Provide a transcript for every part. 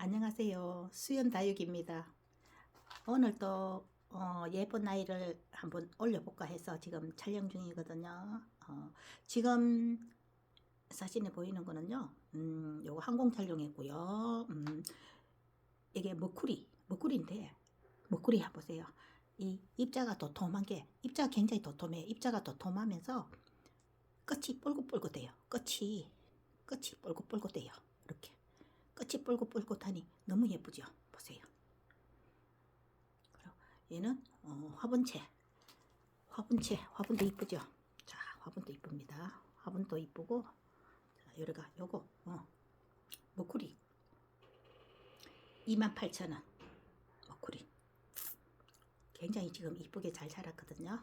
안녕하세요. 수연 다육입니다. 오늘 또 어, 예쁜 아이를 한번 올려볼까 해서 지금 촬영 중이거든요. 어, 지금 사진에 보이는 거는요. 음, 요거 항공 촬영했고요. 음, 이게 머쿠리, 머쿠리인데 머쿠리 한번 보세요. 이 입자가 도톰한 게 입자가 굉장히 도톰해. 입자가 도톰하면서 끝이 뿔긋뿔긋해요. 끝이 끝이 뿔긋뿔긋해요. 이렇게. 끝이 뿔긋뿔긋하니 너무 예쁘죠? 보세요. 그리고 얘는 어, 화분채. 화분채. 화분도 이쁘죠? 자, 화분도 이쁩니다. 화분도 이쁘고 자, 요래가 요거 어, 머쿠리 28,000원 머쿠리 굉장히 지금 이쁘게 잘 자랐거든요.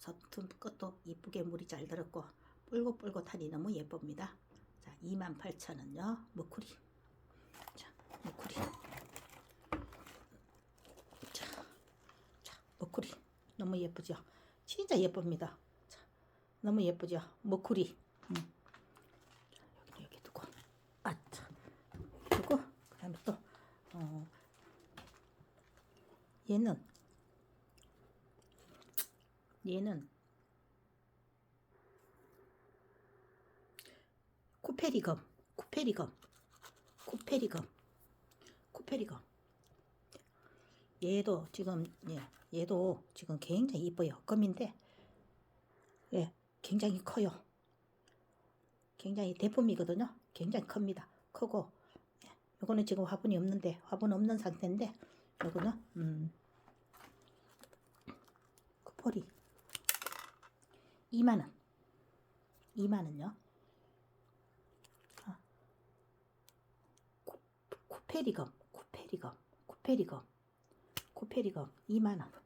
서툰 끝도 이쁘게 물이 잘 들었고 뿔긋뿔긋하니 너무 예쁩니다. 자, 28,000원요. 머쿠리. 자, 머쿠리. 자, 자, 머쿠리. 너무 예쁘죠? 진짜 예쁩니다. 자, 너무 예쁘죠? 머쿠리. 음. 자, 여기, 여기 두고. 아, 자. 두고, 그 다음에 또, 어, 얘는, 얘는, 쿠페리검, 쿠페리검, 쿠페리검, 쿠페리검. 얘도 지금 예, 얘도 지금 굉장히 이뻐요. 검인데 예, 굉장히 커요. 굉장히 대품이거든요. 굉장히 큽니다. 크고 예, 요거는 지금 화분이 없는데 화분 없는 상태인데 요거는 음 쿠퍼리 2만 원. 2만 원요. 쿠페리검, 쿠페리검, 쿠페리검, 쿠페리검 2만 원.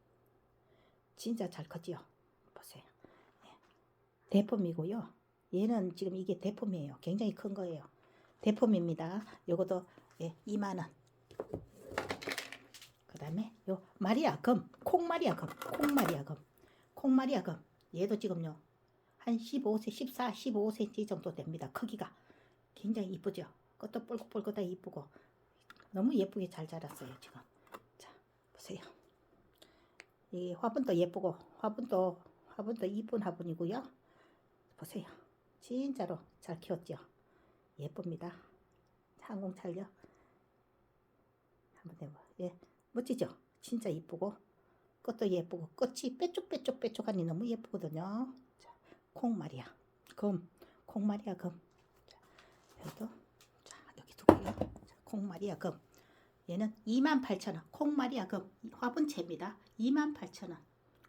진짜 잘 컸지요. 보세요. 예. 대품이고요. 얘는 지금 이게 대품이에요. 굉장히 큰 거예요. 대품입니다. 요것도 예, 2만 원. 그다음에 요 마리아 검, 콩마리아 검, 콩마리아 검, 콩마리아 검. 얘도 지금요. 한 15세, 14, 15cm 정도 됩니다. 크기가 굉장히 이쁘죠. 그것도 뿔긋뿔긋하게 이쁘고 너무 예쁘게 잘 자랐어요 지금 자 보세요 이 화분도 예쁘고 화분도 화분도 이쁜 화분이고요. 보세요. 진짜로 잘 키웠죠? 예쁩니다. 항공 찰려. 한번 해봐. 예 멋지죠? 진짜 이쁘고 끝도 예쁘고 끝이 빼쭉빼쭉빼쭉하니 너무 예쁘거든요. 자, 콩마리아. 검 콩마리아 검 자, 여기도 자 여기 두고요. 콩마리아 금. 얘는 28,000원. 콩마리아 금. 화분채입니다. 28,000원.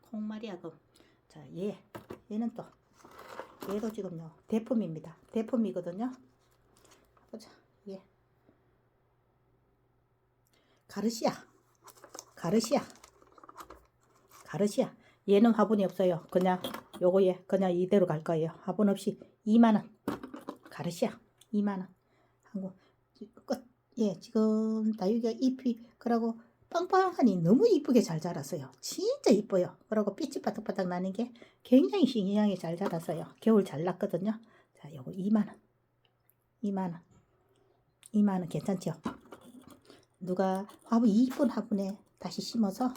콩마리아 금. 자, 얘. 얘는 또 얘도 지금요. 대품입니다. 대품이거든요. 보자. 얘. 가르시아. 가르시아. 가르시아. 얘는 화분이 없어요. 그냥 요거 에 그냥 이대로 갈 거예요. 화분 없이 2만 원. 가르시아. 2만 원. 하고 끝 예, 지금 다육이가 잎이 그러고 빵빵하니 너무 이쁘게 잘 자랐어요. 진짜 이뻐요. 그리고 빛이 바닥바닥 나는 게 굉장히 싱싱하게 잘 자랐어요. 겨울 잘 났거든요. 자, 요거 2만원. 2만원. 2만원 괜찮죠? 누가 화분 이쁜 화분에 다시 심어서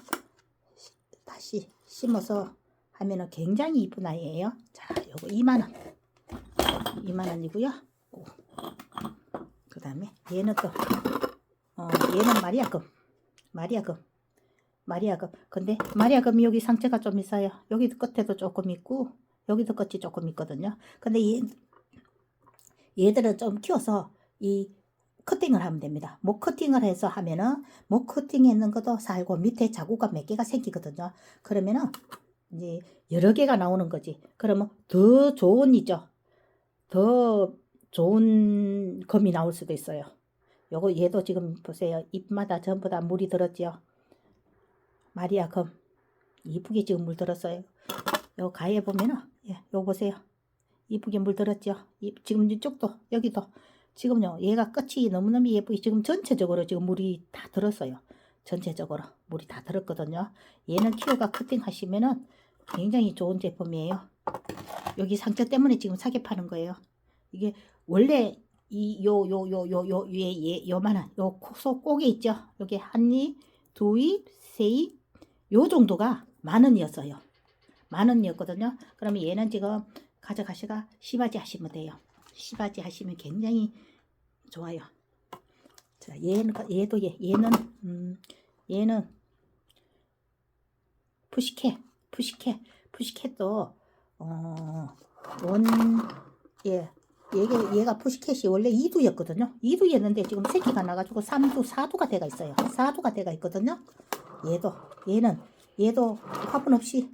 다시 심어서 하면은 굉장히 이쁜 아이예요. 자, 요거 2만원. 2만원이고요. 그 다음에 얘는 또 어, 얘는 마리아금 마리아금 마리아금 근데 마리아금이 여기 상처가 좀 있어요. 여기 끝에도 조금 있고 여기도 끝이 조금 있거든요. 근데 얘, 얘들은 좀 키워서 이 커팅을 하면 됩니다. 목 커팅을 해서 하면은 목 커팅했는 것도 살고 밑에 자국가 몇 개가 생기거든요. 그러면은 이제 여러 개가 나오는 거지. 그러면 더 좋은 이죠. 더 좋은 검이 나올 수도 있어요. 요거 얘도 지금 보세요. 잎마다 전부 다 물이 들었죠. 마리아 검. 이쁘게 지금 물 들었어요. 요 가에 보면은 예, 요 보세요. 이쁘게 물 들었죠. 이, 지금 이쪽도 여기도 지금요. 얘가 끝이 너무너무 예쁘게 지금 전체적으로 지금 물이 다 들었어요. 전체적으로 물이 다 들었거든요. 얘는 키우가 커팅 하시면은 굉장히 좋은 제품이에요. 여기 상처 때문에 지금 사게 파는 거예요. 이게 원래 이 요 요 요 요 요 위에 요만한 요소 꼭이 있죠. 여기 한 입, 두 입, 세 입, 요 정도가 만 원이었어요. 만 원이었거든요. 그러면 얘는 지금 가져가시가 시바지 하시면 돼요. 시바지 하시면 굉장히 좋아요. 자, 얘는 얘도 얘 얘는 음 얘는 푸시켓 푸시켓 푸시켓도 어원예 얘가 얘가 푸시켓이 원래 2두였거든요. 2두였는데 지금 새끼가 나가지고 3두 4두가 돼가 있어요. 4두가 돼가 있거든요. 얘도 얘는 얘도 화분 없이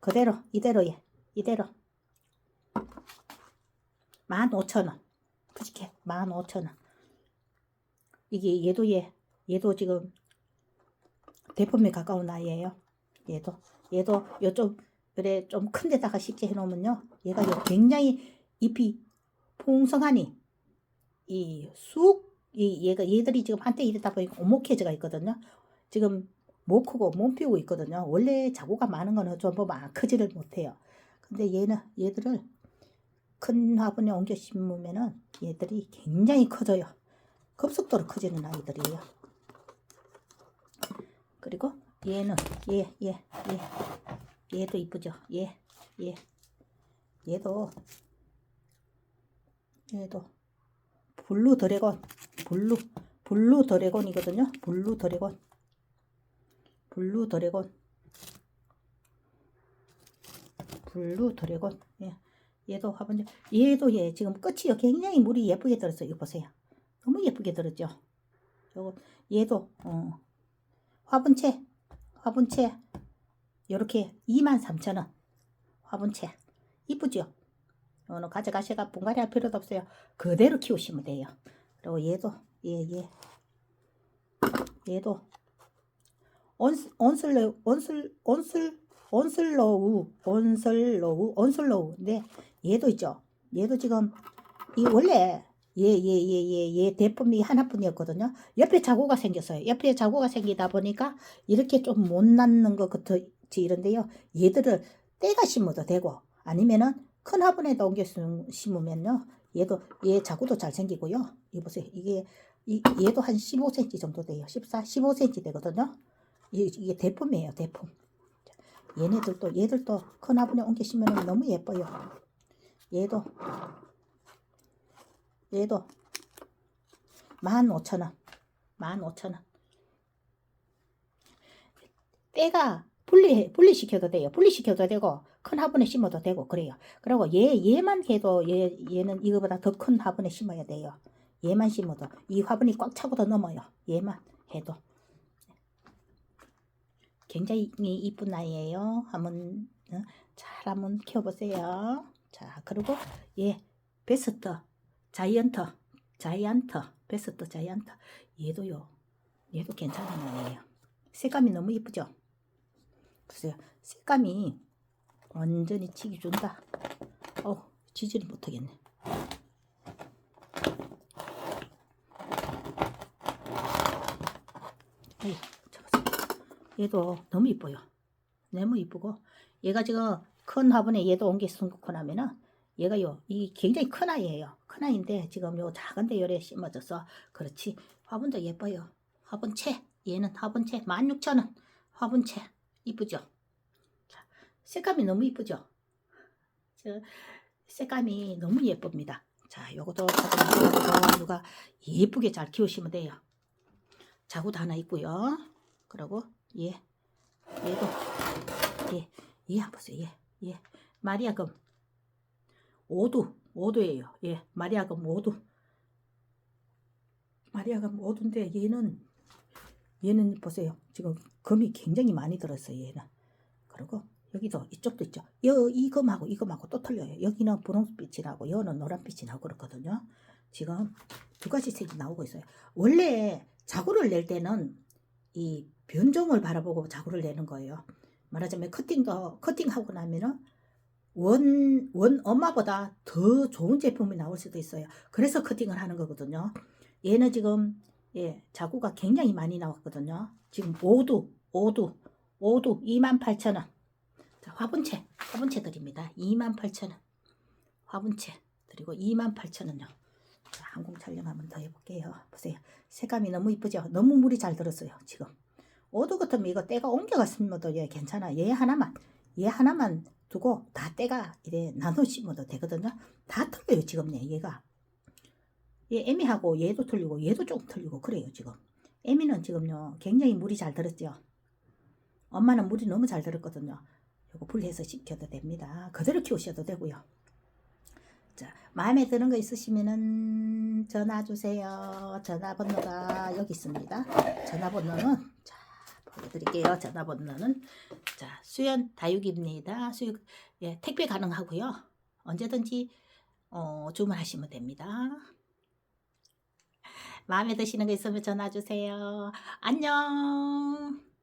그대로 이대로 얘 이대로 15,000원 푸시켓 15,000원 이게 얘도 얘 얘도 지금 대품에 가까운 아이예요. 얘도 얘도 요좀 그래 좀 큰 데다가 식재 해 놓으면요. 얘가 요 굉장히 잎이 풍성하니 이 쑥 이 얘가 얘들이 지금 한때 이러다 보니까 오목해져가 있거든요. 지금 못 크고 못 피우고 있거든요. 원래 자구가 많은 거는 좀 보면 크지를 못해요. 근데 얘는 얘들을 큰 화분에 옮겨 심으면은 얘들이 굉장히 커져요. 급속도로 커지는 아이들이에요. 그리고 얘는 얘, 얘, 얘, 얘도 이쁘죠. 얘, 얘, 얘도 얘도 블루 드래곤, 블루, 블루 드래곤이거든요. 블루 드래곤, 블루 드래곤, 블루 드래곤. 예, 얘도 화분, 얘도 얘 지금 끝이요. 굉장히 물이 예쁘게 들었어요. 이거 보세요. 너무 예쁘게 들었죠. 요거 얘도 어, 화분채, 화분채 요렇게 23,000원. 화분채 이쁘죠? 오늘 가져가셔가 분갈이 할 필요도 없어요. 그대로 키우시면 돼요. 그리고 얘도 얘 얘. 얘도 온슬 온슬로 온슬 온슬 온슬로우 온슬로우 온슬로우 근데 얘도 있죠. 얘도 지금 이 원래 얘얘얘얘얘 대품이 하나뿐이었거든요. 옆에 자구가 생겼어요. 옆에 자구가 생기다 보니까 이렇게 좀 못 낳는 것 같이 이런데요. 얘들을 떼가 심어도 되고 아니면은 큰 화분에다 옮겨 심- 심으면요. 얘도 얘 자구도 잘 생기고요. 이 보세요. 이게 이, 얘도 한 15cm 정도 돼요. 14, 15cm 되거든요. 이, 이게 대품이에요. 대품. 자, 얘네들도 얘들도 큰 화분에 옮겨 심으면 너무 예뻐요. 얘도 얘도 15,000원. 15,000원. 때가 분리 분리시켜도 돼요. 분리시켜도 되고 큰 화분에 심어도 되고 그래요. 그리고 얘 얘만 해도 얘 얘는 이거보다 더 큰 화분에 심어야 돼요. 얘만 심어도 이 화분이 꽉 차고도 넘어요. 얘만 해도 굉장히 이쁜 아이예요. 한번 어, 잘 한번 키워보세요. 자 그리고 얘 베스트 자이언트 자이언트 베스트 자이언트 얘도요. 얘도 괜찮은 아이예요. 색감이 너무 이쁘죠? 글쎄요. 색감이 완전히 치기 준다. 어, 지지를 못하겠네. 에이, 잡았어. 얘도 너무 이뻐요. 너무 이쁘고 얘가 지금 큰 화분에 얘도 옮겨 숨고 나면은 얘가 요 이 굉장히 큰 아이예요. 큰 아이인데 지금 요 작은데 열에 심어져서 그렇지 화분도 예뻐요. 화분채 얘는 화분채 16,000원 화분채 이쁘죠? 자, 색감이 너무 이쁘죠? 저 색감이 너무 예쁩니다. 자, 요것도 누가 예쁘게 잘 키우시면 돼요. 자구도 하나 있고요. 그리고 얘, 얘도 얘, 얘 한번 보세요. 얘, 얘 마리아금 오두, 오두예요. 예, 마리아금 오두. 마리아금 오두인데 얘는 얘는 보세요. 지금 금이 굉장히 많이 들었어요. 얘는. 그리고 여기도 이쪽도 있죠. 여, 이 금하고 이 금하고 또 틀려요. 여기는 분홍빛이 나고 여는 노란빛이 나고 그렇거든요. 지금 두 가지 색이 나오고 있어요. 원래 자구를 낼 때는 이 변종을 바라보고 자구를 내는 거예요. 말하자면 커팅도 커팅하고 나면은 원, 원 엄마보다 더 좋은 제품이 나올 수도 있어요. 그래서 커팅을 하는 거거든요. 얘는 지금 예, 자구가 굉장히 많이 나왔거든요. 지금 5두, 5두, 5두 28,000원. 자, 화분채, 화분채 드립니다. 28,000원. 화분채 드리고 28,000원요. 자, 항공 촬영 한번 더 해볼게요. 보세요. 색감이 너무 이쁘죠? 너무 물이 잘 들었어요. 지금. 오도 같으면 이거 때가 옮겨갔으면도 예, 괜찮아. 얘 하나만, 얘 하나만 두고 다 때가 이래 나눠 심어도 되거든요. 다 틀려요, 지금 네, 얘가. 얘 애미하고 얘도 틀리고 얘도 조금 틀리고 그래요, 지금. 애미는 지금요, 굉장히 물이 잘 들었죠. 엄마는 물이 너무 잘 들었거든요. 요거 분리해서 식혀도 됩니다. 그대로 키우셔도 되고요. 자, 마음에 드는 거 있으시면은 전화 주세요. 전화번호가 여기 있습니다. 전화번호는 자 보여드릴게요. 전화번호는 자 수연 다육입니다. 수육 예, 택배 가능하고요. 언제든지 어, 주문하시면 됩니다. 마음에 드시는 거 있으면 전화 주세요. 안녕.